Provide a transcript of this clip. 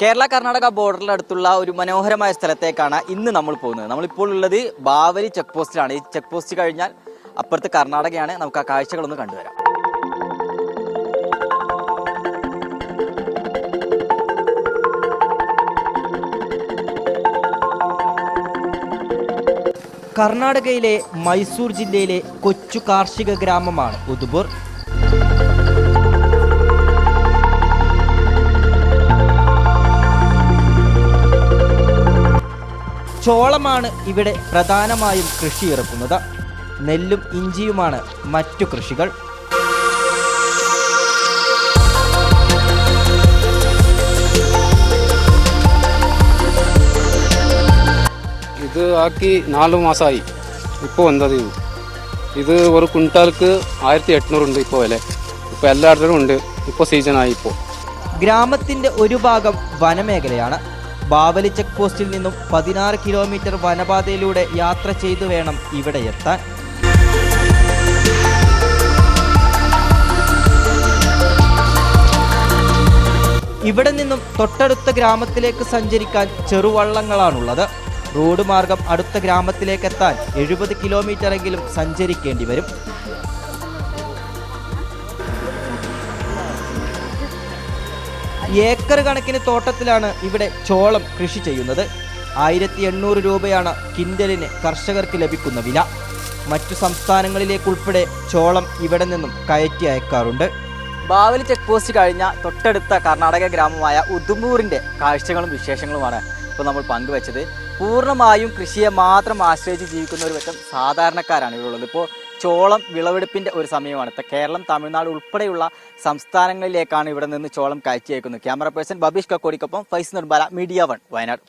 കേരള കർണാടക ബോർഡറിൽ അടുത്തുള്ള ഒരു മനോഹരമായ സ്ഥലത്തേക്കാണ് ഇന്ന് നമ്മൾ പോകുന്നത്. നമ്മളിപ്പോൾ ഉള്ളത് ബാവലി ചെക്ക് പോസ്റ്റിലാണ് ഈ ചെക്ക് പോസ്റ്റ് കഴിഞ്ഞാൽ അപ്പുറത്ത് കർണാടകയാണ്. നമുക്ക് ആ കാഴ്ചകളൊന്ന് കണ്ടുവരാം. കർണാടകയിലെ മൈസൂർ ജില്ലയിലെ കൊച്ചു കാർഷിക ഗ്രാമമാണ് ഉദുപൂർ. ചോളമാണ് ഇവിടെ പ്രധാനമായും കൃഷി ഇറക്കുന്നത്. നെല്ലും ഇഞ്ചിയുമാണ് മറ്റു കൃഷികൾ. ഇത് ആക്കി നാല് മാസമായി ഇപ്പോൾ വന്നത് ഇത് ഇത് ഒരു കുണ്ടാൽക്ക് ആയിരത്തി ഉണ്ട് ഇപ്പോൾ വില. ഇപ്പോൾ എല്ലായിടത്തും ഉണ്ട്. ഇപ്പോൾ ആയി ഇപ്പോൾ ഗ്രാമത്തിന്റെ ഒരു ഭാഗം വനമേഖലയാണ്. ബാവലി ചെക്ക് പോസ്റ്റിൽ നിന്നും പതിനാറ് കിലോമീറ്റർ വനപാതയിലൂടെ യാത്ര ചെയ്തു വേണം ഇവിടെ എത്താൻ. ഇവിടെ നിന്നും തൊട്ടടുത്ത ഗ്രാമത്തിലേക്ക് സഞ്ചരിക്കാൻ ചെറുവള്ളങ്ങളാണുള്ളത്. റോഡ് മാർഗം അടുത്ത ഗ്രാമത്തിലേക്ക് എത്താൻ എഴുപത് കിലോമീറ്ററെങ്കിലും സഞ്ചരിക്കേണ്ടി വരും. ഏക്കർ കണക്കിന് തോട്ടത്തിലാണ് ഇവിടെ ചോളം കൃഷി ചെയ്യുന്നത്. ആയിരത്തി എണ്ണൂറ് രൂപയാണ് കിൻഡലിന് കർഷകർക്ക് ലഭിക്കുന്ന വില. മറ്റു സംസ്ഥാനങ്ങളിലേക്കുൾപ്പെടെ ചോളം ഇവിടെ നിന്നും കയറ്റി അയക്കാറുണ്ട്. ബാവലി ചെക്ക് പോസ്റ്റ് കഴിഞ്ഞ തൊട്ടടുത്ത കർണാടക ഗ്രാമമായ ഉദുമൂറിന്റെ കാഴ്ചകളും വിശേഷങ്ങളുമാണ് ഇപ്പോൾ നമ്മൾ പങ്കുവച്ചത്. പൂർണമായും കൃഷിയെ മാത്രം ആശ്രയിച്ച് ജീവിക്കുന്ന ഒരു പറ്റം സാധാരണക്കാരാണ് ഇവരുള്ളത് ഇപ്പോൾ ചോളം വിളവെടുപ്പിന്റെ ഒരു സമയമാണ്. ഇപ്പോൾ കേരളം തമിഴ്നാട് ഉൾപ്പെടെയുള്ള സംസ്ഥാനങ്ങളിലേക്കാണ് ഇവിടെ നിന്ന് ചോളം കയറ്റി അയക്കുന്നത് ക്യാമറ പേഴ്സൺ ബബീഷ് കക്കോടിക്കൊപ്പം ഫൈസ് നിർബല മീഡിയ വൺ വയനാട്.